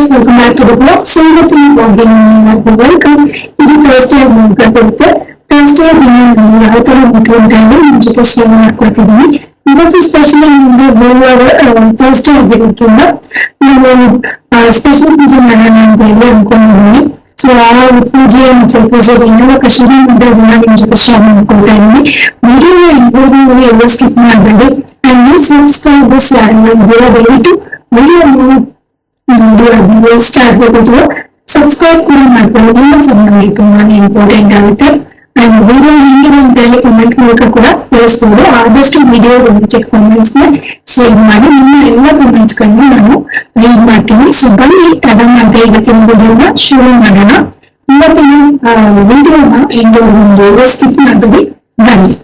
Guys welcome back to the blog so ಇವತ್ತಿನ ಬ್ಲಾಗ್ಗೆ ನಿಮಗೆ ವೆಲ್ಕಮ್ ಇದು ಥರ್ಸ್ಡೇ ಬ್ಲಾಗ್ ಬರುತ್ತೆ ಥರ್ಸ್ಡೇ ದಿನ ನಾನು ಯಾವ ತರ ಮಕ್ಕಳು ಅಂತ ಹೇಳಿ ನಿಮ್ ಜೊತೆ ಶೇರ್ ಮಾಡ್ಕೊಳ್ತಿದ್ದೀನಿ ಇವತ್ತು ಸ್ಪೆಷಲಿ ನಿಮ್ಗೆ ಗುರುವಾರ ಥರ್ಸ್ಡೇ ಆಗಿರೋದ್ರಿಂದ ನಾವು ಸ್ಪೆಷಲ್ ಪೂಜೆ ಮಾಡೋಣ ಅಂತ ಹೇಳಿ ಅನ್ಕೊಂಡಿದ್ದೀನಿ ಸೊ ಆ ಪೂಜೆ ಮತ್ತೆ ಪೂಜೆ ಏನೆಲ್ಲ ಕಷ್ಟ ಮಾಡೋದನ್ನ ನಿಮ್ ಜೊತೆ ಶೇರ್ ಮಾಡ್ಕೊಳ್ತಾ ಇದ್ದೀನಿ ವಿಡಿಯೋ ಇರ್ಬೋದು ಎಲ್ಲ ಸ್ಕಿಪ್ ಮಾಡಬೇಡಿ ಅಂಡ್ ಸಬ್ಸ್ಕ್ರೈಬರ್ಸ್ ಯಾರೆಲ್ಲ ದಯವಿಟ್ಟು ವಿಡಿಯೋ ನೋಡಿ, ಅದು ಆಗ್ಬಿಟ್ಟು ಸಬ್ಸ್ಕ್ರೈಬ್ ಕೂಡ ಮಾಡ್ಕೊಳ್ಳಿ ನಿಮ್ಮ ಸಮಯ ತುಂಬಾನೇ ಇಂಪಾರ್ಟೆಂಟ್ ಆಗುತ್ತೆ. ಅಂಡ್ ವಿಡಿಯೋ ಹೆಂಗಿದೆ ಅಂತ ಹೇಳಿ ಕಮೆಂಟ್ ಮೂಲಕ ಕೂಡ ತಿಳಿಸ್ಬೋದು. ಆದಷ್ಟು ವಿಡಿಯೋ ರಿಲೇಟೆಡ್ ಕಾಮೆಂಟ್ಸ್ನ ಶೇರ್ ಮಾಡಿ, ನಿಮ್ಮ ಎಲ್ಲ ಕಮೆಂಟ್ಸ್ಗಳನ್ನು ನಾನು ರೀಡ್ ಮಾಡ್ತೀನಿ. ಸೊ ಬನ್ನಿ ಮಾಡದೆ ಇವತ್ತಿನ ವಿಡಿಯೋನ ಶುರು ಮಾಡೋಣ. ಇವತ್ತಿನ ವಿಡಿಯೋನ ಎಂದು ಒಂದು ಸ್ಕಿಪ್ ಮಾಡಿ ಬನ್ನಿ.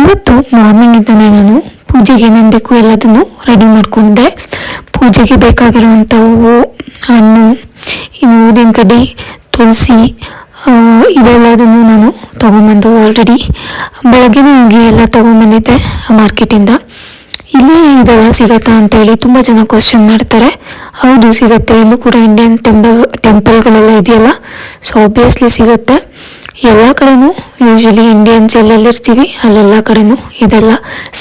ಇವತ್ತು ಮಾರ್ನಿಂಗ್ ಇಂದಾನೆ ನಾನು ಪೂಜೆಗೆ ಏನೇನು ಬೇಕು ಎಲ್ಲದನ್ನು ರೆಡಿ ಮಾಡ್ಕೊಂಡಿದ್ದೆ ಪೂಜೆಗೆ ಬೇಕಾಗಿರುವಂಥ ಹೂವು ಹಣ್ಣು, ಇನ್ನು ಊದಿನ ಕಡ್ಡಿ, ತುಳಸಿ ಇದೆಲ್ಲದನ್ನು ನಾನು ತೊಗೊಂಬಂದು ಆಲ್ರೆಡಿ ಬೆಳಗ್ಗೆನೇ ಹೋಗಿ ಎಲ್ಲ ತೊಗೊಂಬಂದಿದ್ದೆ ಮಾರ್ಕೆಟಿಂದ ಇಲ್ಲಿ ಇದೆಲ್ಲ ಸಿಗತ್ತಾ ಅಂತೇಳಿ ತುಂಬ ಜನ ಕ್ವಶನ್ ಮಾಡ್ತಾರೆ. ಹೌದು, ಸಿಗತ್ತೆ. ಇಲ್ಲೂ ಕೂಡ ಇಂಡಿಯನ್ ಟೆಂಪಲ್ ಟೆಂಪಲ್ಗಳೆಲ್ಲ ಇದೆಯಲ್ಲ? ಸೊ ಆಬ್ವಿಯಸ್ಲಿ ಸಿಗತ್ತೆ. ಎಲ್ಲ ಕಡೆನೂ ಯೂಶಲಿ ಇಂಡಿಯನ್ಸ್ ಎಲ್ಲೆಲ್ಲಿರ್ತೀವಿ ಅಲ್ಲೆಲ್ಲ ಕಡೆನೂ ಇದೆಲ್ಲ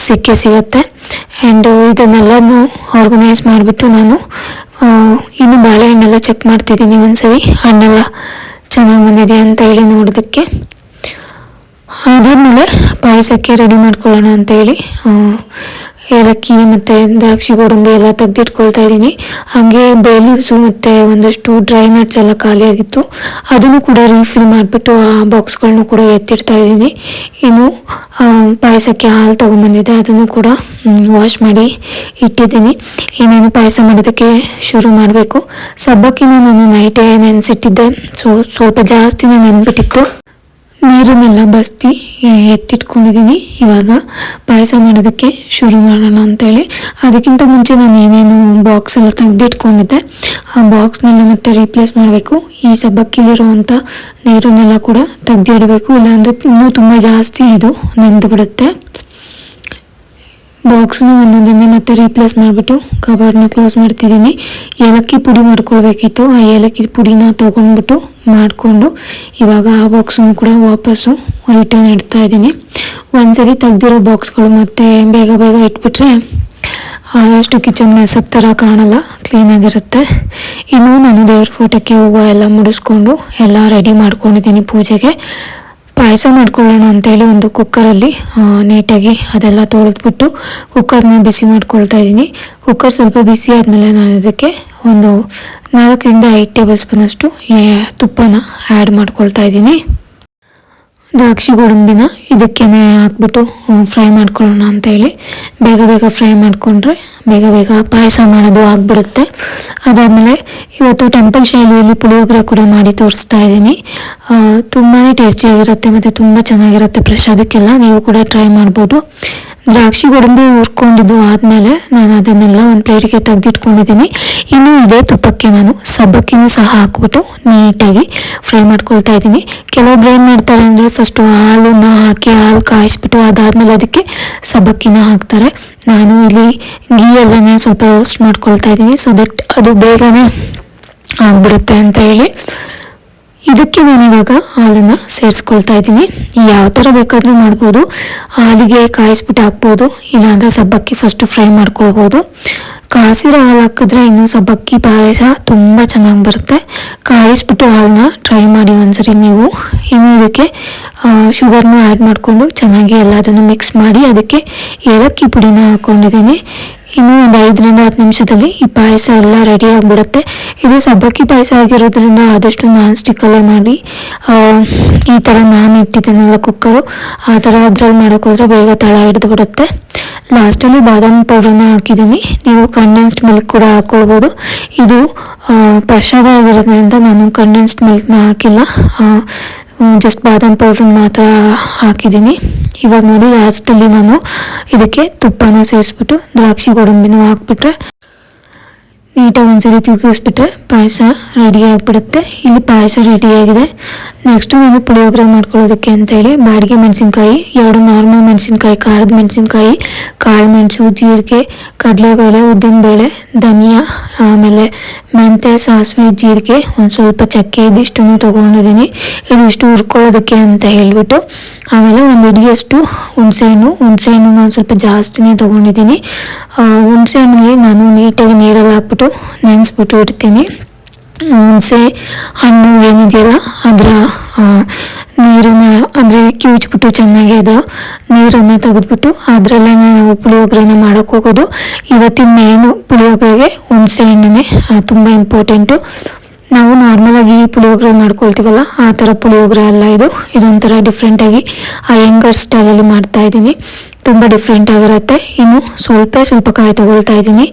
ಸಿಕ್ಕೇ ಸಿಗುತ್ತೆ. ಆ್ಯಂಡ್ ಇದನ್ನೆಲ್ಲನೂ ಆರ್ಗನೈಸ್ ಮಾಡಿಬಿಟ್ಟು ನಾನು ಇನ್ನು ಬಾಳೆಹಣ್ಣೆಲ್ಲ ಚೆಕ್ ಮಾಡ್ತಿದ್ದೀನಿ ಒಂದ್ಸರಿ. ಹಣ್ಣೆಲ್ಲ ಚೆನ್ನಾಗಿ ಬಂದಿದೆ ಅಂತ ಹೇಳಿ ನೋಡೋದಕ್ಕೆ. ಅದಾದಮೇಲೆ ಪಾಯಸಕ್ಕೆ ರೆಡಿ ಮಾಡ್ಕೊಳ್ಳೋಣ ಅಂತ ಹೇಳಿ ಏಲಕ್ಕಿ ಮತ್ತು ದ್ರಾಕ್ಷಿ ಗೋಡಂಬಿ ಎಲ್ಲ ತೆಗೆದಿಟ್ಕೊಳ್ತಾ ಇದ್ದೀನಿ. ಹಾಗೆ ಬೇ ಲೀವ್ಸು ಮತ್ತು ಒಂದಷ್ಟು ಡ್ರೈ ನಟ್ಸ್ ಎಲ್ಲ ಖಾಲಿಯಾಗಿತ್ತು ಅದನ್ನು ಕೂಡ ರೀಫಿಲ್ ಮಾಡಿಬಿಟ್ಟು ಆ ಬಾಕ್ಸ್ಗಳನ್ನು ಕೂಡ ಎತ್ತಿಡ್ತಾ ಇದ್ದೀನಿ. ಇನ್ನು ಪಾಯಸಕ್ಕೆ ಹಾಲು ತೊಗೊಂಬಂದಿದ್ದೆ ಅದನ್ನು ಕೂಡ ವಾಶ್ ಮಾಡಿ ಇಟ್ಟಿದ್ದೀನಿ. ಏನೇನು ಪಾಯಸ ಮಾಡೋದಕ್ಕೆ ಶುರು ಮಾಡಬೇಕು. ಸಬ್ಬಕ್ಕಿನ ನಾನು ನೈಟೇ ನೆನೆಸಿಟ್ಟಿದ್ದೆ. ಸೊ, ಸ್ವಲ್ಪ ಜಾಸ್ತಿನೇ ನೆನ್ಬಿಟ್ಟಿತ್ತು. ನೀರನ್ನೆಲ್ಲ ಬಸ್ತಿ ಎತ್ತಿಟ್ಕೊಂಡಿದ್ದೀನಿ ಇವಾಗ ಪಾಯಸ ಮಾಡೋದಕ್ಕೆ ಶುರು ಮಾಡೋಣ ಅಂತೇಳಿ. ಅದಕ್ಕಿಂತ ಮುಂಚೆ ನಾನು ಏನೇನು ಬಾಕ್ಸ್ ಎಲ್ಲ ತೆಗೆದಿಟ್ಕೊಂಡಿದ್ದೆ. ಆ ಬಾಕ್ಸ್ನೆಲ್ಲ ಮತ್ತೆ ರೀಪ್ಲೇಸ್ ಮಾಡಬೇಕು. ಈ ಸಬ್ಬಕ್ಕಿಲಿರುವಂಥ ನೀರನ್ನೆಲ್ಲ ಕೂಡ ತೆಗೆದಿಡಬೇಕು. ಇಲ್ಲಾಂದರೆ ಇನ್ನೂ ತುಂಬ ಜಾಸ್ತಿ ಇದು ನೆಂದು ಬಿಡುತ್ತೆ ಬಾಕ್ಸ್ನ ಒಂದೊಂದನ್ನೇ ಮತ್ತೆ ರೀಪ್ಲೇಸ್ ಮಾಡಿಬಿಟ್ಟು ಕಬಾರ್ಡ್ನ ಕ್ಲೋಸ್ ಮಾಡ್ತಿದ್ದೀನಿ. ಏಲಕ್ಕಿ ಪುಡಿ ಮಾಡ್ಕೊಳ್ಬೇಕಿತ್ತು. ಆ ಏಲಕ್ಕಿ ಪುಡಿನ ತೊಗೊಂಡ್ಬಿಟ್ಟು ಮಾಡಿಕೊಂಡು ಇವಾಗ ಆ ಬಾಕ್ಸನ್ನು ಕೂಡ ವಾಪಸ್ಸು ರಿಟರ್ನ್ ಇಡ್ತಾ ಇದ್ದೀನಿ. ಒಂದ್ಸರಿ ತೆಗ್ದಿರೋ ಬಾಕ್ಸ್ಗಳು ಮತ್ತೆ ಬೇಗ ಬೇಗ ಇಟ್ಬಿಟ್ರೆ ಆದಷ್ಟು ಕಿಚನ್ ಮೆಸಪ್ ಥರ ಕಾಣಲ್ಲ ಕ್ಲೀನಾಗಿರುತ್ತೆ ಇನ್ನು ನಾನು ದೇವ್ರ ಫೋಟೋಕ್ಕೆ ಹೂವು ಎಲ್ಲ ಮುಡಿಸ್ಕೊಂಡು ಎಲ್ಲ ರೆಡಿ ಮಾಡ್ಕೊಂಡಿದ್ದೀನಿ ಪೂಜೆಗೆ. ಪಾಯಸ ಮಾಡ್ಕೊಳ್ಳೋಣ ಅಂತೇಳಿ ಒಂದು ಕುಕ್ಕರಲ್ಲಿ ನೀಟಾಗಿ ಅದೆಲ್ಲ ತೊಳೆದ್ಬಿಟ್ಟು ಕುಕ್ಕರ್ನ ಬಿಸಿ ಮಾಡ್ಕೊಳ್ತಾ ಇದ್ದೀನಿ. ಕುಕ್ಕರ್ ಸ್ವಲ್ಪ ಬಿಸಿ ಆದಮೇಲೆ ನಾನು ಅದಕ್ಕೆ ಒಂದು ನಾಲ್ಕರಿಂದ ಐದು ಟೇಬಲ್ ಸ್ಪೂನಷ್ಟು ತುಪ್ಪನ ಆ್ಯಡ್ ಮಾಡ್ಕೊಳ್ತಾ ಇದ್ದೀನಿ. ದ್ರಾಕ್ಷಿ ಗೋಡಂಬಿನ ಇದಕ್ಕೇನೆ ಹಾಕ್ಬಿಟ್ಟು ಫ್ರೈ ಮಾಡ್ಕೊಳ್ಳೋಣ ಅಂತ ಹೇಳಿ. ಬೇಗ ಬೇಗ ಫ್ರೈ ಮಾಡಿಕೊಂಡ್ರೆ ಬೇಗ ಬೇಗ ಪಾಯಸ ಮಾಡೋದು ಆಗ್ಬಿಡುತ್ತೆ. ಅದಾದಮೇಲೆ ಇವತ್ತು ಟೆಂಪಲ್ ಶೈಲಿಯಲ್ಲಿ ಪುಳಿಯೋಗರೆ ಕೂಡ ಮಾಡಿ ತೋರಿಸ್ತಾ ಇದ್ದೀನಿ. ತುಂಬಾ ಟೇಸ್ಟಿಯಾಗಿರುತ್ತೆ ಮತ್ತು ತುಂಬ ಚೆನ್ನಾಗಿರುತ್ತೆ ಪ್ರಸಾದಕ್ಕೆಲ್ಲ. ನೀವು ಕೂಡ ಟ್ರೈ ಮಾಡ್ಬೋದು. ದ್ರಾಕ್ಷಿ ಗೋಡಂಬಿ ಹುರ್ಕೊಂಡಿದ್ದು ಆದಮೇಲೆ ನಾನು ಅದನ್ನೆಲ್ಲ ಒಂದು ಪ್ಲೇಟಿಗೆ ತೆಗೆದಿಟ್ಕೊಂಡಿದ್ದೀನಿ. ಇನ್ನು ಇದೇ ತುಪ್ಪಕ್ಕೆ ನಾನು ಸಬ್ಬಕ್ಕಿನೂ ಸಹ ಹಾಕ್ಬಿಟ್ಟು ನೀಟಾಗಿ ಫ್ರೈ ಮಾಡ್ಕೊಳ್ತಾ ಇದ್ದೀನಿ. ಕೆಲವೊಬ್ರು ಏನು ಮಾಡ್ತಾರೆ ಅಂದರೆ ಫಸ್ಟು ಹಾಲನ್ನ ಹಾಕಿ ಹಾಲು ಕಾಯಿಸ್ಬಿಟ್ಟು ಅದಾದಮೇಲೆ ಅದಕ್ಕೆ ಸಬ್ಬಕ್ಕಿನ ಹಾಕ್ತಾರೆ. ನಾನು ಇಲ್ಲಿ ಗೀ ಎಲ್ಲನೇ ಸ್ವಲ್ಪ ರೋಸ್ಟ್ ಮಾಡ್ಕೊಳ್ತಾ ಇದ್ದೀನಿ. ಸೊ ದಟ್ ಅದು ಬೇಗನೆ ಆಗ್ಬಿಡುತ್ತೆ ಅಂತ ಹೇಳಿ. ಇದಕ್ಕೆ ನಾನು ಇವಾಗ ಹಾಲನ್ನು ಸೇರಿಸ್ಕೊಳ್ತಾ ಇದ್ದೀನಿ. ಯಾವ ಥರ ಬೇಕಾದರೂ ಮಾಡ್ಬೋದು. ಹಾಲಿಗೆ ಕಾಯಿಸ್ಬಿಟ್ಟು ಹಾಕ್ಬೋದು. ಇಲ್ಲಾಂದರೆ ಸಬ್ಬಕ್ಕಿ ಫಸ್ಟು ಫ್ರೈ ಮಾಡ್ಕೊಳ್ಬೋದು. ಕಾಸಿರೋ ಹಾಲು ಹಾಕಿದ್ರೆ ಇನ್ನೂ ಸಬ್ಬಕ್ಕಿ ಪಾಯಸ ತುಂಬ ಚೆನ್ನಾಗಿ ಬರುತ್ತೆ. ಕಾಯಿಸ್ಬಿಟ್ಟು ಹಾಲನ್ನ ಟ್ರೈ ಮಾಡಿ ಒಂದ್ಸರಿ ನೀವು. ಇನ್ನು ಇದಕ್ಕೆ ಶುಗರ್ನ ಆ್ಯಡ್ ಮಾಡಿಕೊಂಡು ಚೆನ್ನಾಗಿ ಎಲ್ಲದನ್ನು ಮಿಕ್ಸ್ ಮಾಡಿ ಅದಕ್ಕೆ ಏಲಕ್ಕಿ ಪುಡಿನ ಹಾಕ್ಕೊಂಡಿದ್ದೀನಿ ಇನ್ನು ಒಂದು ಐದರಿಂದ ಹತ್ತು ನಿಮಿಷದಲ್ಲಿ ಈ ಪಾಯಸ ಎಲ್ಲ ರೆಡಿ ಆಗಿಬಿಡುತ್ತೆ. ಇದು ಸಬ್ಬಕ್ಕಿ ಪಾಯಸ ಆಗಿರೋದ್ರಿಂದ ಆದಷ್ಟು ನಾನ್ ಸ್ಟಿಕ್ಕಲ್ಲೇ ಮಾಡಿ ಈ ಥರ ನಾನು ಇಟ್ಟಿದ್ದೀನಲ್ಲ ಕುಕ್ಕರು ಆ ಥರ ಅದ್ರಲ್ಲಿ ಮಾಡೋಕ್ಕೋದ್ರೆ ಬೇಗ ತಳ ಹಿಡಿದು ಬಿಡುತ್ತೆ ಲಾಸ್ಟಲ್ಲಿ ಬಾದಾಮಿ ಪೌಡ್ರನ್ನ ಹಾಕಿದ್ದೀನಿ. ನೀವು ಕಂಡೆನ್ಸ್ಡ್ ಮಿಲ್ಕ್ ಕೂಡ ಹಾಕ್ಕೊಳ್ಬೋದು ಇದು ಪ್ರಸಾದ ಆಗಿರೋದ್ರಿಂದ ನಾನು ಕಂಡೆನ್ಸ್ಡ್ ಮಿಲ್ಕ್ನ ಹಾಕಿಲ್ಲ. ಜಸ್ಟ್ ಬಾದಾಮಿ ಪೌಡ್ರನ್ನ ಮಾತ್ರ ಹಾಕಿದ್ದೀನಿ. ಇವಾಗ ನೋಡಿ ಲಾಸ್ಟಲ್ಲಿ ನಾನು ಇದಕ್ಕೆ ತುಪ್ಪನ ಸೇರಿಸ್ಬಿಟ್ಟು ದ್ರಾಕ್ಷಿ ಗೋಡಂಬಿನೂ ಹಾಕ್ಬಿಟ್ರೆ ನೀಟಾಗಿ ಒಂದ್ಸರಿ ತಿರುಗಿಸ್ಬಿಟ್ರೆ ಪಾಯಸ ರೆಡಿ ಆಗಿಬಿಡುತ್ತೆ. ಇಲ್ಲಿ ಪಾಯಸ ರೆಡಿ ಆಗಿದೆ. ನೆಕ್ಸ್ಟು ನಾನು ಪುಳಿಯೋಗರೆ ಮಾಡ್ಕೊಳ್ಳೋದಕ್ಕೆ ಅಂತ ಹೇಳಿ ಬಾಡಿಗೆ ಮೆಣಸಿನ್ಕಾಯಿ, ಎರಡು ನಾರ್ಮಲ್ ಮೆಣಸಿನ್ಕಾಯಿ, ಖಾರದ ಮೆಣಸಿನ್ಕಾಯಿ, ಕಾಳು ಮೆಣಸು, ಜೀರಿಗೆ, ಕಡಲೆಬೇಳೆ, ಉದ್ದಿನಬೇಳೆ, ಧನಿಯಾ, ಆಮೇಲೆ ಮೆಂತೆ ಸಾಸಿವೆ, ಜೀರಿಗೆ, ಒಂದು ಸ್ವಲ್ಪ ಚಕ್ಕೆ ಇದಿಷ್ಟನ್ನು ತೊಗೊಂಡಿದ್ದೀನಿ. ಇದಿಷ್ಟು ಹುರ್ಕೊಳ್ಳೋದಕ್ಕೆ ಅಂತ ಹೇಳಿಬಿಟ್ಟು ಆಮೇಲೆ ಒಂದು ಹಿಡಿಯಷ್ಟು ಹುಣಸೆಹಣ್ಣು. ಹುಣಸೆಹಣ್ಣು ನಾನು ಸ್ವಲ್ಪ ಜಾಸ್ತಿನೇ ತೊಗೊಂಡಿದ್ದೀನಿ. ಹುಣಸೆಹಣ್ಣಿಗೆ ನಾನು ನೀಟಾಗಿ ನೀರಲ್ಲಿ ಹಾಕ್ಬಿಟ್ಟು ನೆನೆಸ್ಬಿಟ್ಟು ಇಡ್ತೀನಿ. ಹುಣಸೆ ಹಣ್ಣು ಏನಿದೆಯಲ್ಲ, ಅದರ ನೀರನ್ನ, ಅಂದರೆ ಕಿವುಚ್ಬಿಟ್ಟು ಚೆನ್ನಾಗಿ ಅದರ ನೀರನ್ನು ತೆಗೆದ್ಬಿಟ್ಟು ಅದರಲ್ಲೇ ನಾವು ಪುಳಿಯೋಗರೆನ ಮಾಡೋಕ್ಕೆ ಹೋಗೋದು. ಇವತ್ತಿನ ಮೇನು ಪುಳಿಯೋಗರೆಗೆ ಹುಣಸೆ ಹಣ್ಣನ್ನೇ ತುಂಬ ಇಂಪಾರ್ಟೆಂಟು ನಾವು ನಾರ್ಮಲಾಗಿ ಪುಳಿಯೋಗರೆ ಮಾಡ್ಕೊಳ್ತೀವಲ್ಲ, ಆ ಥರ ಪುಳಿಯೋಗರೆ ಅಲ್ಲ ಇದು. ಇದೊಂಥರ ಡಿಫ್ರೆಂಟಾಗಿ ಅಯ್ಯಂಗರ್ ಸ್ಟೈಲಲ್ಲಿ ಮಾಡ್ತಾ ಇದ್ದೀನಿ. ತುಂಬ ಡಿಫ್ರೆಂಟ್ ಆಗಿರುತ್ತೆ. ಇನ್ನು ಸ್ವಲ್ಪ ಸ್ವಲ್ಪ ಕಾಯಿ ತೊಗೊಳ್ತಾ ಇದ್ದೀನಿ.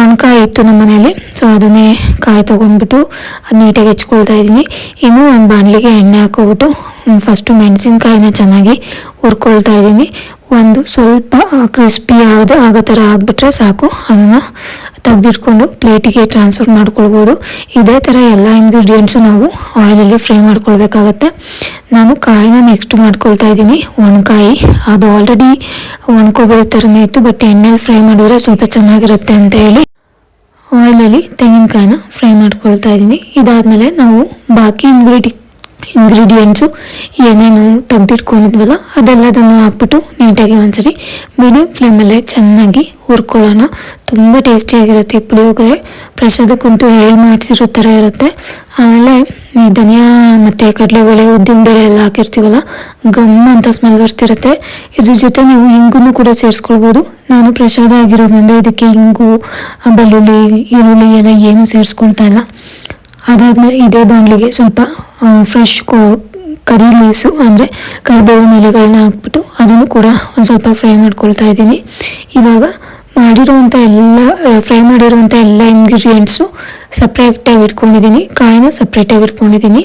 ಒಣಕಾಯಿ ಇತ್ತು ನಮ್ಮ ಮನೆಯಲ್ಲಿ ಸೊ ಅದನ್ನೇ ಕಾಯಿ ತೊಗೊಂಡ್ಬಿಟ್ಟು ನೀಟಾಗಿ ಹೆಚ್ಕೊಳ್ತಾ ಇದ್ದೀನಿ. ಇನ್ನು ಒಂದು ಬಾಣಲಿಗೆ ಎಣ್ಣೆ ಹಾಕೋಬಿಟ್ಟು ಫಸ್ಟು ಮೆಣಸಿನ್ಕಾಯಿನ ಚೆನ್ನಾಗಿ ಹುರ್ಕೊಳ್ತಾ ಇದ್ದೀನಿ. ಒಂದು ಸ್ವಲ್ಪ ಕ್ರಿಸ್ಪಿ ಆಗದೆ ಆಗೋ ಥರ ಆಗಿಬಿಟ್ರೆ ಸಾಕು. ಅದನ್ನು ತೆಗೆದಿಟ್ಕೊಂಡು ಪ್ಲೇಟಿಗೆ ಟ್ರಾನ್ಸ್ಫರ್ ಮಾಡ್ಕೊಳ್ಬೋದು. ಇದೇ ಥರ ಎಲ್ಲ ಇಂಗ್ರೀಡಿಯೆಂಟ್ಸು ನಾವು ಆಯಿಲಲ್ಲಿ ಫ್ರೈ ಮಾಡ್ಕೊಳ್ಬೇಕಾಗತ್ತೆ. ನಾನು ಕಾಯಿನ ನೆಕ್ಸ್ಟ್ ಮಾಡ್ಕೊಳ್ತಾ ಇದ್ದೀನಿ. ಒಣಕಾಯಿ, ಅದು ಆಲ್ರೆಡಿ ಒಣ್ಕೊಬರೋ ಥರನೇ ಇತ್ತು ಬಟ್ ಎಣ್ಣೆಲಿ ಫ್ರೈ ಮಾಡಿದ್ರೆ ಸ್ವಲ್ಪ ಚೆನ್ನಾಗಿರುತ್ತೆ ಅಂತ ಹೇಳಿ ಆಯಿಲಲ್ಲಿ ತೆಂಗಿನಕಾಯಿನ ಫ್ರೈ ಮಾಡ್ಕೊಳ್ತಾ ಇದ್ದೀನಿ. ಇದಾದಮೇಲೆ ನಾವು ಬಾಕಿ ಇಂಗ್ರೀಡಿ ಇಂಗ್ರೀಡಿಯೆಂಟ್ಸು ಏನೇನು ತೆಗ್ದಿಟ್ಕೊಂಡಿದ್ವಲ್ಲ, ಅದೆಲ್ಲದನ್ನು ಹಾಕ್ಬಿಟ್ಟು ನೀಟಾಗಿ ಒಂದ್ಸರಿ ಮೀಡಿಯಂ ಫ್ಲೇಮಲ್ಲೇ ಚೆನ್ನಾಗಿ ಹುರ್ಕೊಳ್ಳೋಣ. ತುಂಬ ಟೇಸ್ಟಿಯಾಗಿರುತ್ತೆ ಪುಳಿಯೋಗರೆ ಪ್ರಸಾದಕ್ಕಂತೂ ಹೇಳಿ ಮಾಡಿಸಿರೋ ಥರ ಇರುತ್ತೆ. ಆಮೇಲೆ ಧನಿಯಾ ಮತ್ತು ಕಡಲೆಬೇಳೆ ಉದ್ದಿನಬೇಳೆ ಎಲ್ಲ ಹಾಕಿರ್ತೀವಲ್ಲ, ಗಮ್ ಅಂತ ಸ್ಮೆಲ್ ಬರ್ತಿರುತ್ತೆ. ಇದ್ರ ಜೊತೆ ನೀವು ಇಂಗು ಕೂಡ ಸೇರಿಸ್ಕೊಳ್ಬೋದು. ನಾನು ಪ್ರಸಾದ ಆಗಿರೋದ್ರಿಂದ ಇದಕ್ಕೆ ಇಂಗು ಬೆಳ್ಳುಳ್ಳಿ, ಈರುಳ್ಳಿ ಎಲ್ಲ ಏನು ಸೇರಿಸ್ಕೊಳ್ತಾ ಇಲ್ಲ. ಅದಾದಮೇಲೆ ಇದೇ ಬಾಣಲಿಗೆ ಸ್ವಲ್ಪ ಫ್ರೆಶ್ ಕೋ, ಕರಿ ಲೀವ್ಸು ಅಂದರೆ ಕರಿಬೇವಿನ ಎಲೆಗಳನ್ನ ಹಾಕ್ಬಿಟ್ಟು ಅದನ್ನು ಕೂಡ ಒಂದು ಸ್ವಲ್ಪ ಫ್ರೈ ಮಾಡ್ಕೊಳ್ತಾ ಇದ್ದೀನಿ. ಇವಾಗ ಮಾಡಿರುವಂಥ ಎಲ್ಲ ಫ್ರೈ ಮಾಡಿರುವಂಥ ಎಲ್ಲ ಇಂಗ್ರೀಡಿಯೆಂಟ್ಸು ಸಪ್ರೇಟಾಗಿ ಇಟ್ಕೊಂಡಿದ್ದೀನಿ. ಕಾಯಿನ ಸಪ್ರೇಟಾಗಿ ಇಟ್ಕೊಂಡಿದ್ದೀನಿ.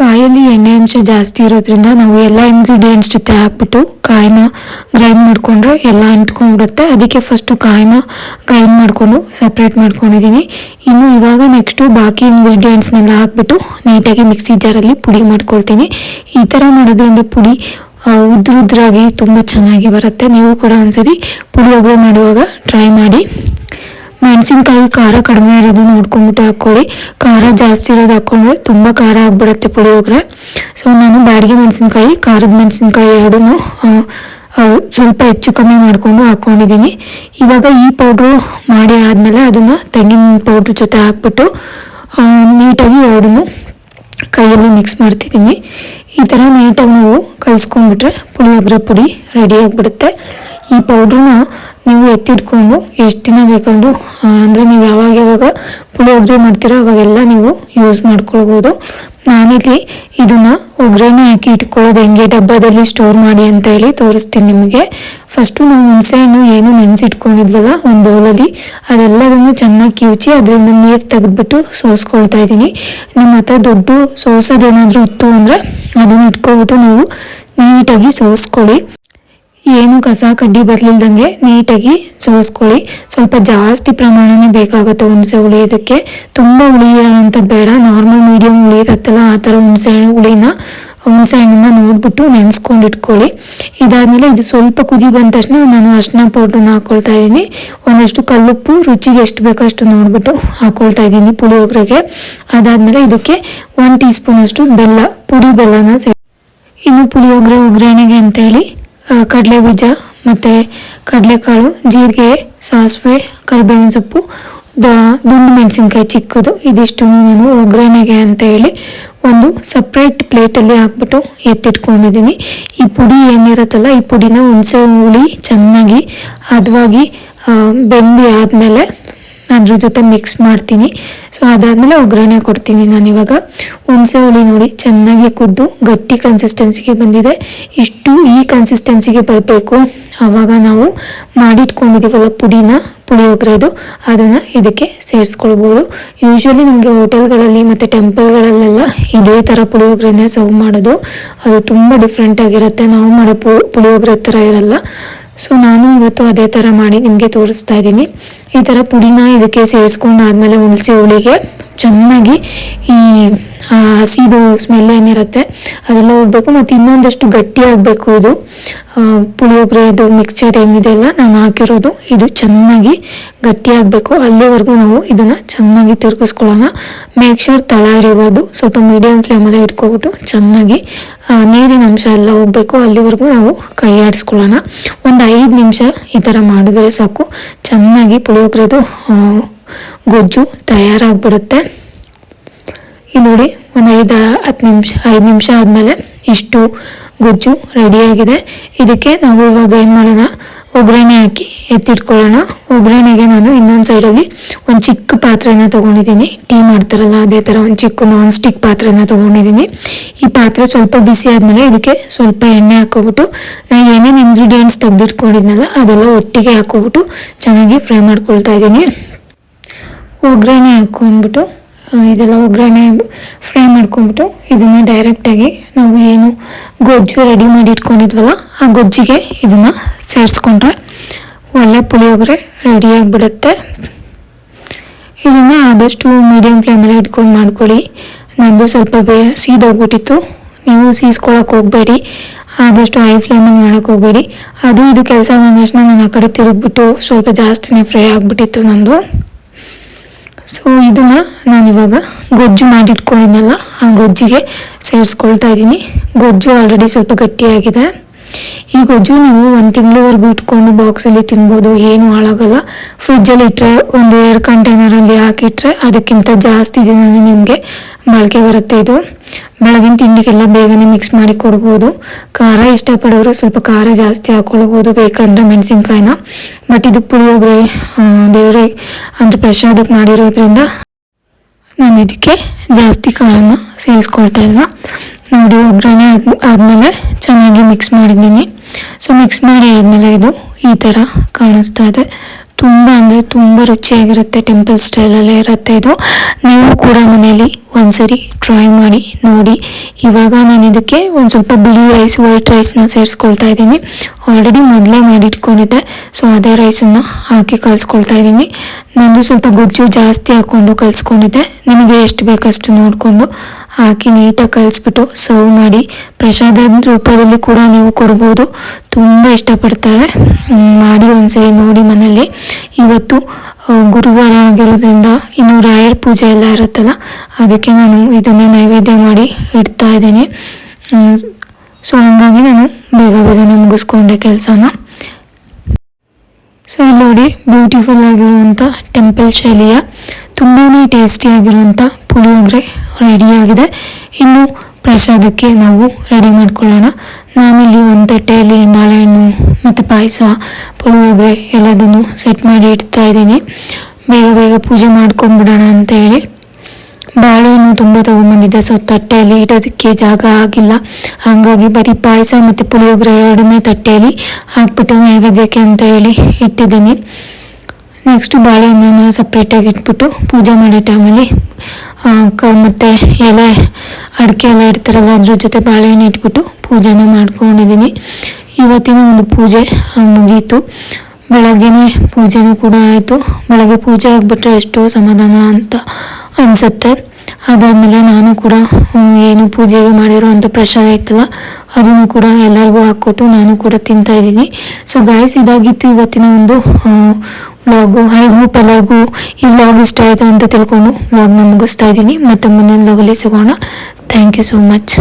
ಕಾಯಲ್ಲಿ ಎಣ್ಣೆ ಅಂಶ ಜಾಸ್ತಿ ಇರೋದ್ರಿಂದ ನಾವು ಎಲ್ಲ ಇಂಗ್ರೀಡಿಯೆಂಟ್ಸ್ ಜೊತೆ ಹಾಕ್ಬಿಟ್ಟು ಕಾಯಿನ ಗ್ರೈಂಡ್ ಮಾಡಿಕೊಂಡ್ರೆ ಎಲ್ಲ ಅಂಟ್ಕೊಂಡ್ಬಿಡುತ್ತೆ. ಅದಕ್ಕೆ ಫಸ್ಟು ಕಾಯಿನ ಗ್ರೈಂಡ್ ಮಾಡಿಕೊಂಡು ಸಪ್ರೇಟ್ ಮಾಡ್ಕೊಂಡಿದ್ದೀನಿ ಇನ್ನು ಇವಾಗ ನೆಕ್ಸ್ಟು ಬಾಕಿ ಇಂಗ್ರೀಡಿಯೆಂಟ್ಸ್ನೆಲ್ಲ ಹಾಕ್ಬಿಟ್ಟು ನೀಟಾಗಿ ಮಿಕ್ಸಿ ಜಾರಲ್ಲಿ ಪುಡಿ ಮಾಡ್ಕೊಳ್ತೀನಿ. ಈ ಥರ ಮಾಡೋದ್ರಿಂದ ಪುಡಿ ಉದ್ರುದ್ರಾಗಿ ಉದ್ರ ತುಂಬ ಚೆನ್ನಾಗಿ ಬರುತ್ತೆ. ನೀವು ಕೂಡ ಒಂದ್ಸರಿ ಪುಳಿಯೋಗರೆ ಮಾಡುವಾಗ ಟ್ರೈ ಮಾಡಿ. ಮೆಣಸಿನ್ಕಾಯಿ ಖಾರ ಕಡಿಮೆ ಇರೋದು ನೋಡ್ಕೊಂಬಿಟ್ಟು ಹಾಕ್ಕೊಳ್ಳಿ. ಖಾರ ಜಾಸ್ತಿ ಇರೋದು ಹಾಕ್ಕೊಂಡ್ರೆ ತುಂಬ ಖಾರ ಆಗ್ಬಿಡುತ್ತೆ ಪುಳಿಯೋಗರೆ ಸೊ ನಾನು ಬಾಡಿಗೆ ಮೆಣಸಿನ್ಕಾಯಿ, ಖಾರದ ಮೆಣಸಿನ್ಕಾಯಿ ಎರಡೂ ಸ್ವಲ್ಪ ಹೆಚ್ಚು ಕಮ್ಮಿ ಮಾಡಿಕೊಂಡು ಹಾಕ್ಕೊಂಡಿದ್ದೀನಿ. ಇವಾಗ ಈ ಪೌಡ್ರು ಮಾಡಿ ಆದಮೇಲೆ ಅದನ್ನು ತೆಂಗಿನ ಪೌಡ್ರ್ ಜೊತೆ ಹಾಕ್ಬಿಟ್ಟು ನೀಟಾಗಿ ಎರಡನ್ನೂ ಕೈಯಲ್ಲಿ ಮಿಕ್ಸ್ ಮಾಡ್ತಿದ್ದೀನಿ. ಈ ಥರ ನೀಟಾಗಿ ನಾವು ಕಲಿಸ್ಕೊಂಡ್ಬಿಟ್ರೆ ಪುಳಿಯೋಗರೆ ಪುಡಿ ರೆಡಿ ಆಗಿಬಿಡುತ್ತೆ. ಈ ಪೌಡ್ರನ್ನ ನೀವು ಎತ್ತಿಟ್ಕೊಂಡು ಎಷ್ಟು ದಿನ ಬೇಕಾದರೂ ಅಂದರೆ ನೀವು ಯಾವಾಗ ಯಾವಾಗ ಪುಳಿಯೋಗರೆ ಮಾಡ್ತೀರೋ ಅವಾಗೆಲ್ಲ ನೀವು ಯೂಸ್ ಮಾಡ್ಕೊಳ್ಬೋದು. ನಾನಿಲ್ಲಿ ಇದನ್ನು ಒಗ್ಗರಣೆ ಹಾಕಿ ಇಟ್ಕೊಳ್ಳೋದು ಹೆಂಗೆ, ಡಬ್ಬದಲ್ಲಿ ಸ್ಟೋರ್ ಮಾಡಿ ಅಂತ ಹೇಳಿ ತೋರಿಸ್ತೀನಿ ನಿಮಗೆ. ಫಸ್ಟು ನಾವು ಹುಣಸೆಹಣ್ಣು ಏನು ನೆನೆಸಿಟ್ಕೊಂಡಿದ್ವಲ್ಲ, ಒಂದು ಬೌಲಲ್ಲಿ ಅದೆಲ್ಲದನ್ನು ಚೆನ್ನಾಗಿ ಕಿವುಚಿ ಅದರಿಂದ ನೀರು ತೆಗೆದುಬಿಟ್ಟು ಸೋಸ್ಕೊಳ್ತಾ ಇದ್ದೀನಿ. ನಿಮ್ಮ ಹತ್ರ ದೊಡ್ಡ ಸೋಸೋದೇನಾದರೂ ಇತ್ತು ಅಂದರೆ ಅದನ್ನು ಇಟ್ಕೊಬಿಟ್ಟು ನೀವು ನೀಟಾಗಿ ಸೋಸ್ಕೊಳ್ಳಿ. ಏನು ಕಸ, ಕಡ್ಡಿ ಬರ್ಲಿಲ್ದಂಗೆ ನೀಟಾಗಿ ಸೋಸ್ಕೊಳ್ಳಿ. ಸ್ವಲ್ಪ ಜಾಸ್ತಿ ಪ್ರಮಾಣನೇ ಬೇಕಾಗುತ್ತೆ ಹುಣಸೆ ಹುಳಿ ಇದಕ್ಕೆ ತುಂಬ ಹುಳಿ ಇರೋಂಥದ್ದು ಬೇಡ. ನಾರ್ಮಲ್ ಮೀಡಿಯಮ್ ಹುಳಿ ಇರುತ್ತಲ್ಲ ಆ ಥರ ಹುಣಸೆ ಹುಳಿನ, ಹುಣಸೆ ಹಣ್ಣನ್ನ ನೋಡ್ಬಿಟ್ಟು ನೆನೆಸ್ಕೊಂಡು ಇಟ್ಕೊಳ್ಳಿ ಇದಾದ್ಮೇಲೆ ಇದು ಸ್ವಲ್ಪ ಕುದಿ ಬಂದ ತಕ್ಷಣ ನಾನು ಅರ್ಶಿನ ಪೌಡ್ರನ್ನ ಹಾಕ್ಕೊಳ್ತಾ ಇದ್ದೀನಿ. ಒಂದಷ್ಟು ಕಲ್ಲುಪ್ಪು, ರುಚಿಗೆ ಎಷ್ಟು ಬೇಕೋ ಅಷ್ಟು ನೋಡ್ಬಿಟ್ಟು ಹಾಕ್ಕೊಳ್ತಾ ಇದ್ದೀನಿ ಪುಳಿಯೋಗರೆಗೆ. ಅದಾದಮೇಲೆ ಇದಕ್ಕೆ ಒನ್ ಟೀ ಸ್ಪೂನ್ ಅಷ್ಟು ಬೆಲ್ಲ, ಪುಡಿ ಬೆಲ್ಲನ ಸೇ ಇನ್ನು ಪುಳಿಯೋಗರೆ ಒಗ್ಗರಣೆಗೆ ಅಂತೇಳಿ ಕಡಲೆ ಬೀಜ ಮತ್ತು ಕಡಲೆಕಾಳು, ಜೀರಿಗೆ, ಸಾಸಿವೆ, ಕರಿಬೇವಿನ ಸೊಪ್ಪು, ದ, ದುಂಡು ಮೆಣಸಿನ್ಕಾಯಿ ಚಿಕ್ಕದು, ಇದಿಷ್ಟು ನಾನು ಒಗ್ಗರಣೆಗೆ ಅಂತ ಹೇಳಿ ಒಂದು ಸಪ್ರೇಟ್ ಪ್ಲೇಟಲ್ಲಿ ಹಾಕ್ಬಿಟ್ಟು ಎತ್ತಿಟ್ಕೊಂಡಿದ್ದೀನಿ. ಈ ಪುಡಿ ಏನಿರುತ್ತಲ್ಲ, ಈ ಪುಡಿನ ಹುಣಸೆ ಹುಳಿ, ಚೆನ್ನಾಗಿ ಹದವಾಗಿ ಬೆಂದಿ ಆದಮೇಲೆ ಅದ್ರ ಜೊತೆ ಮಿಕ್ಸ್ ಮಾಡ್ತೀನಿ. ಸೊ ಅದಾದಮೇಲೆ ಒಗ್ಗರಣೆ ಕೊಡ್ತೀನಿ ನಾನಿವಾಗ ಹುಣಸೆ ಹುಳಿ ನೋಡಿ, ಚೆನ್ನಾಗಿ ಕುದ್ದು ಗಟ್ಟಿ ಕನ್ಸಿಸ್ಟೆನ್ಸಿಗೆ ಬಂದಿದೆ. ಇಷ್ಟು ಈ ಕನ್ಸಿಸ್ಟೆನ್ಸಿಗೆ ಬರಬೇಕು. ಆವಾಗ ನಾವು ಮಾಡಿಟ್ಕೊಂಡಿದ್ದೀವಲ್ಲ ಪುಡಿನ ಪುಳಿಯೋಗರೆದು ಅದನ್ನು ಇದಕ್ಕೆ ಸೇರಿಸ್ಕೊಳ್ಬೋದು. ಯೂಶ್ವಲಿ ನಮಗೆ ಹೋಟೆಲ್ಗಳಲ್ಲಿ ಮತ್ತು ಟೆಂಪಲ್ಗಳಲ್ಲೆಲ್ಲ ಇದೇ ಥರ ಪುಳಿಯೋಗರೆನೇ ಸರ್ವ್ ಮಾಡೋದು. ಅದು ತುಂಬ ಡಿಫ್ರೆಂಟಾಗಿರುತ್ತೆ ನಾವು ಮಾಡೋ ಪುಳಿಯೋಗರೆ ಥರ ಇರಲ್ಲ. ಸೊ ನಾನು ಇವತ್ತು ಅದೇ ಥರ ಮಾಡಿ ನಿಮಗೆ ತೋರಿಸ್ತಾ ಇದ್ದೀನಿ. ಈ ಥರ ಪುಡಿನ ಇದಕ್ಕೆ ಸೇರಿಸ್ಕೊಂಡು ಆದಮೇಲೆ ಹುಣಸೆ ಹುಳಿಗೆ ಚೆನ್ನಾಗಿ ಈ ಹಸಿದು ಸ್ಮೆಲ್ ಏನಿರುತ್ತೆ ಅದೆಲ್ಲ ಹೋಗ್ಬೇಕು. ಮತ್ತು ಇನ್ನೊಂದಷ್ಟು ಗಟ್ಟಿ ಆಗಬೇಕು ಇದು. ಆ, ಪುಳಿಯೋಗರೆದು ಮಿಕ್ಸ್ಚರ್ ಏನಿದೆ ಅಲ್ಲ ನಾನು ಹಾಕಿರೋದು. ಇದು ಚೆನ್ನಾಗಿ ಗಟ್ಟಿ ಆಗಬೇಕು ಅಲ್ಲಿವರೆಗೂ ನಾವು ಇದನ್ನು ಚೆನ್ನಾಗಿ ತಿರುಗಿಸ್ಕೊಳ್ಳೋಣ. ಮೇಕ್ ಶೋರ್ ತಳ ಇರಬಾರ್ದು ಸ್ವಲ್ಪ ಮೀಡಿಯಮ್ ಫ್ಲೇಮಲ್ಲೇ ಇಟ್ಕೊಬಿಟ್ಟು ಚೆನ್ನಾಗಿ ನೀರಿನ ಅಂಶ ಎಲ್ಲ ಹೋಗಬೇಕು. ಅಲ್ಲಿವರೆಗೂ ನಾವು ಕೈ ಆಡಿಸ್ಕೊಳ್ಳೋಣ. ಒಂದು ಐದು ನಿಮಿಷ ಈ ಥರ ಮಾಡಿದ್ರೆ ಸಾಕು. ಚೆನ್ನಾಗಿ ಪುಳಿಯೋಗರೆದು ಗೊಜ್ಜು ತಯಾರಾಗ್ಬಿಡುತ್ತೆ. ಇಲ್ಲಿ ನೋಡಿ ಒಂದು ಐದು, ಹತ್ತು ನಿಮಿಷ, ಐದು ನಿಮಿಷ ಆದಮೇಲೆ ಇಷ್ಟು ಗೊಜ್ಜು ರೆಡಿಯಾಗಿದೆ. ಇದಕ್ಕೆ ನಾವು ಇವಾಗ ಏನು ಮಾಡೋಣ? ಒಗ್ಗರಣೆ ಹಾಕಿ ಎತ್ತಿಟ್ಕೊಳ್ಳೋಣ. ಒಗ್ಗರಣೆಗೆ ನಾನು ಇನ್ನೊಂದು ಸೈಡಲ್ಲಿ ಒಂದು ಚಿಕ್ಕ ಪಾತ್ರೆನ ತೊಗೊಂಡಿದ್ದೀನಿ. ಟೀ ಮಾಡ್ತಾರಲ್ಲ, ಅದೇ ಥರ ಒಂದು ಚಿಕ್ಕ ನಾನ್ ಸ್ಟಿಕ್ ಪಾತ್ರೆನ ತೊಗೊಂಡಿದ್ದೀನಿ. ಈ ಪಾತ್ರೆ ಸ್ವಲ್ಪ ಬಿಸಿ ಆದಮೇಲೆ ಇದಕ್ಕೆ ಸ್ವಲ್ಪ ಎಣ್ಣೆ ಹಾಕೋಬಿಟ್ಟು ನಾನು ಏನೇನು ಇಂಗ್ರೀಡಿಯೆಂಟ್ಸ್ ತೆಗೆದಿಟ್ಕೊಂಡಿದ್ನಲ್ಲ ಅದೆಲ್ಲ ಒಟ್ಟಿಗೆ ಹಾಕೋಬಿಟ್ಟು ಚೆನ್ನಾಗಿ ಫ್ರೈ ಮಾಡ್ಕೊಳ್ತಾ ಇದ್ದೀನಿ. ಒಗ್ಗರಣೆ ಹಾಕ್ಕೊಂಡ್ಬಿಟ್ಟು ಇದೆಲ್ಲ ಒಗ್ಗರಣೆ ಫ್ರೈ ಮಾಡ್ಕೊಂಡ್ಬಿಟ್ಟು, ಇದನ್ನು ಡೈರೆಕ್ಟಾಗಿ ನಾವು ಏನು ಗೊಜ್ಜು ರೆಡಿ ಮಾಡಿ ಇಟ್ಕೊಂಡಿದ್ವಲ್ಲ, ಆ ಗೊಜ್ಜಿಗೆ ಇದನ್ನು ಸೇರಿಸ್ಕೊಂಡ್ರೆ ಒಳ್ಳೆ ಪುಳಿಯೋಗರೆ ರೆಡಿ ಆಗಿಬಿಡುತ್ತೆ. ಇದನ್ನು ಆದಷ್ಟು ಮೀಡಿಯಮ್ ಫ್ಲೇಮಲ್ಲಿ ಇಟ್ಕೊಂಡು ಮಾಡ್ಕೊಳ್ಳಿ. ನಂದು ಸ್ವಲ್ಪ ಬೇ ಸೀದೋಗ್ಬಿಟ್ಟಿತ್ತು. ನೀವು ಸೀಸ್ಕೊಳಕ್ಕೆ ಹೋಗಬೇಡಿ. ಆದಷ್ಟು ಹೈ ಫ್ಲೇಮಲ್ಲಿ ಮಾಡೋಕ್ಕೆ ಹೋಗಬೇಡಿ. ಅದು ಇದು ಕೆಲಸ ಬಂದಷ್ಟು ನಾನು ಆ ಕಡೆ ತಿರುಗಿಬಿಟ್ಟು ಸ್ವಲ್ಪ ಜಾಸ್ತಿನೇ ಫ್ರೈ ಆಗಿಬಿಟ್ಟಿತ್ತು ನಂದು. ಸೊ ಇದನ್ನ ನಾನಿವಾಗ ಗೊಜ್ಜು ಮಾಡಿಟ್ಕೊಂಡಿದ್ನಲ್ಲ ಆ ಗೊಜ್ಜಿಗೆ ಸೇರಿಸ್ಕೊಳ್ತಾ ಇದ್ದೀನಿ. ಗೊಜ್ಜು ಆಲ್ರೆಡಿ ಸ್ವಲ್ಪ ಗಟ್ಟಿಯಾಗಿದೆ. ಈ ಗೊಜ್ಜು ನೀವು ಒಂದು ತಿಂಗಳವರೆಗೂ ಇಟ್ಕೊಂಡು ಬಾಕ್ಸಲ್ಲಿ ತಿನ್ಬೋದು, ಏನು ಹಾಳಾಗಲ್ಲ. ಫ್ರಿಡ್ಜಲ್ಲಿ ಇಟ್ಟರೆ ಒಂದು ಏರ್ ಕಂಟೈನರಲ್ಲಿ ಹಾಕಿಟ್ರೆ ಅದಕ್ಕಿಂತ ಜಾಸ್ತಿ ದಿನ ನಿಮಗೆ ಬಾಳಿಕೆ ಬರುತ್ತೆ ಇದು. ಬೆಳಗಿನ ತಿಂಡಿಗೆಲ್ಲ ಬೇಗನೆ ಮಿಕ್ಸ್ ಮಾಡಿ ಕೊಡ್ಬೋದು. ಖಾರ ಇಷ್ಟಪಡೋರು ಸ್ವಲ್ಪ ಖಾರ ಜಾಸ್ತಿ ಹಾಕ್ಕೊಳ್ಬೋದು ಬೇಕಂದ್ರೆ ಮೆಣಸಿನ್ಕಾಯಿನ. ಬಟ್ ಇದು ಪುಳಿಯೋಗರೆ ದೇವ್ರಿ ಅಂದರೆ ಪ್ರಸಾದಕ್ಕೆ ಮಾಡಿರೋದ್ರಿಂದ ನಾನು ಇದಕ್ಕೆ ಜಾಸ್ತಿ ಖಾರನ ಸೇರಿಸ್ಕೊಳ್ತಾ ಇಲ್ಲ. ನೋಡಿ, ಒಗ್ಗರಣೆ ಆದ್- ಆದಮೇಲೆ ಚೆನ್ನಾಗಿ ಮಿಕ್ಸ್ ಮಾಡಿದ್ದೀನಿ. ಸೊ ಮಿಕ್ಸ್ ಮಾಡಿ ಆದಮೇಲೆ ಇದು ಈ ಥರ ಕಾಣಿಸ್ತಾ ಇದೆ. ತುಂಬ ಅಂದರೆ ತುಂಬ ರುಚಿಯಾಗಿರುತ್ತೆ ಟೆಂಪಲ್ ಸ್ಟೈಲಲ್ಲೇ ಇರುತ್ತೆ ಇದು. ನೀವು ಕೂಡ ಮನೆಯಲ್ಲಿ ಒಂದ್ಸರಿ ಟ್ರೈ ಮಾಡಿ, ನೋಡಿ. ಇವಾಗ ನಾನು ಇದಕ್ಕೆ ಒಂದು ಸ್ವಲ್ಪ ಬಿಳಿ ರೈಸ್ ವೈಟ್ ರೈಸ್ನ ಸೇರಿಸ್ಕೊಳ್ತಾ ಇದ್ದೀನಿ. ಆಲ್ರೆಡಿ ಮೊದಲೇ ಮಾಡಿಟ್ಕೊಂಡಿದ್ದೆ. ಸೊ ಅದೇ ರೈಸನ್ನು ಹಾಕಿ ಕಲಿಸ್ಕೊಳ್ತಾ ಇದ್ದೀನಿ. ನಂದು ಸ್ವಲ್ಪ ಗೊಜ್ಜು ಜಾಸ್ತಿ ಹಾಕ್ಕೊಂಡು ಕಲಿಸ್ಕೊಂಡಿದ್ದೆ. ನಿಮಗೆ ಎಷ್ಟು ಬೇಕಷ್ಟು ನೋಡಿಕೊಂಡು ಹಾಕಿ ನೀಟಾಗಿ ಕಲಿಸ್ಬಿಟ್ಟು ಸರ್ವ್ ಮಾಡಿ. ಪ್ರಸಾದದ ರೂಪದಲ್ಲಿ ಕೂಡ ನೀವು ಕೊಡ್ಬೋದು. ತುಂಬ ಇಷ್ಟಪಡ್ತಾರೆ. ಮಾಡಿ ಒಂದ್ಸರಿ ನೋಡಿ ಮನೇಲಿ. ಇವತ್ತು ಗುರುವಾರ ಆಗಿರೋದ್ರಿಂದ ಇನ್ನು ರಾಯರ ಪೂಜೆ ಎಲ್ಲ ಇರುತ್ತಲ್ಲ, ಅದಕ್ಕೆ ನಾನು ಇದನ್ನೇ ನೈವೇದ್ಯ ಮಾಡಿ ಇಡ್ತಾ ಇದ್ದೀನಿ. ಸೊ ಹಂಗಾಗಿ ನಾನು ಬೇಗ ಬೇಗನೆ ಮುಗಿಸ್ಕೊಂಡೆ ಕೆಲಸನ. ಸೊ ಇಲ್ಲಿ ನೋಡಿ ಬ್ಯೂಟಿಫುಲ್ ಆಗಿರುವಂಥ ಟೆಂಪಲ್ ಶೈಲಿಯ ತುಂಬಾ ಟೇಸ್ಟಿಯಾಗಿರುವಂಥ ಪುಳಿಯೋಗರೆ ರೆಡಿಯಾಗಿದೆ ಇನ್ನು ಪ್ರಸಾದಕ್ಕೆ ನಾವು ರೆಡಿ ಮಾಡ್ಕೊಳ್ಳೋಣ. ನಾನಿಲ್ಲಿ ಒಂದು ತಟ್ಟೆಯಲ್ಲಿ ಬಾಳೆಹಣ್ಣು ಮತ್ತು ಪಾಯಸ, ಪುಳಿಯೋಗರೆ ಎಲ್ಲದನ್ನು ಸೆಟ್ ಮಾಡಿ ಇಡ್ತಾ ಇದ್ದೀನಿ. ಬೇಗ ಬೇಗ ಪೂಜೆ ಮಾಡ್ಕೊಂಡ್ಬಿಡೋಣ ಅಂತ ಹೇಳಿ. ಬಾಳೆಹಣ್ಣು ತುಂಬ ತೊಗೊಂಬಂದಿದ್ದೆ. ಸೊ ತಟ್ಟೆಯಲ್ಲಿ ಇಡೋದಕ್ಕೆ ಜಾಗ ಆಗಿಲ್ಲ. ಹಾಗಾಗಿ ಬರೀ ಪಾಯಸ ಮತ್ತು ಪುಳಿಯೋಗರೆ ಎರಡನೇ ತಟ್ಟೆಯಲ್ಲಿ ಹಾಕ್ಬಿಟ್ಟು ನೈವೇದ್ಯಕ್ಕೆ ಅಂತ ಹೇಳಿ ಇಟ್ಟಿದ್ದೀನಿ. ನೆಕ್ಸ್ಟು ಬಾಳೆಹಣ್ಣನ್ನು ಸಪ್ರೇಟಾಗಿ ಇಟ್ಬಿಟ್ಟು ಪೂಜೆ ಮಾಡೋ ಟೈಮಲ್ಲಿ ಮತ್ತು ಎಲೆ, ಅಡಿಕೆ ಎಲ್ಲ ಇಡ್ತಾರಲ್ಲ, ಅದ್ರ ಜೊತೆ ಬಾಳೆಹಣ್ಣು ಇಟ್ಬಿಟ್ಟು ಪೂಜೆನ ಮಾಡ್ಕೊಂಡಿದ್ದೀನಿ. ಇವತ್ತಿನ ಒಂದು ಪೂಜೆ ಮುಗೀತು. ಬೆಳಗ್ಗೆನೇ ಪೂಜೆನೂ ಕೂಡ ಆಯಿತು. ಬೆಳಗ್ಗೆ ಪೂಜೆ ಆಗಿಬಿಟ್ರೆ ಎಷ್ಟೋ ಸಮಾಧಾನ ಅಂತ ಅನಿಸುತ್ತೆ. ಅದಾದಮೇಲೆ ನಾನು ಕೂಡ ಏನು ಪೂಜೆಗೆ ಮಾಡಿರೋವಂಥ ಪ್ರಸಾದ ಇತ್ತಲ್ಲ, ಅದನ್ನು ಕೂಡ ಎಲ್ಲರಿಗೂ ಹಾಕ್ಕೊಟ್ಟು ನಾನು ಕೂಡ ತಿಂತಾ ಇದ್ದೀನಿ. ಸೊ ಗಾಯಸ್ ಇದಾಗಿತ್ತು ಇವತ್ತಿನ ಒಂದು ವ್ಲಾಗು ಐ ಹೋಪ್ ಎಲ್ಲರಿಗೂ ಈ ವ್ಲಾಗ್ ಇಷ್ಟ ಆಯಿತು ಅಂತ ತಿಳ್ಕೊಂಡು ವ್ಲಾಗ್ನ ಮುಗಿಸ್ತಾ ಇದ್ದೀನಿ. ಮತ್ತೆ ಮುಂದಿನ ವ್ಲಾಗಲ್ಲಿ ಸಿಗೋಣ. Thank you so much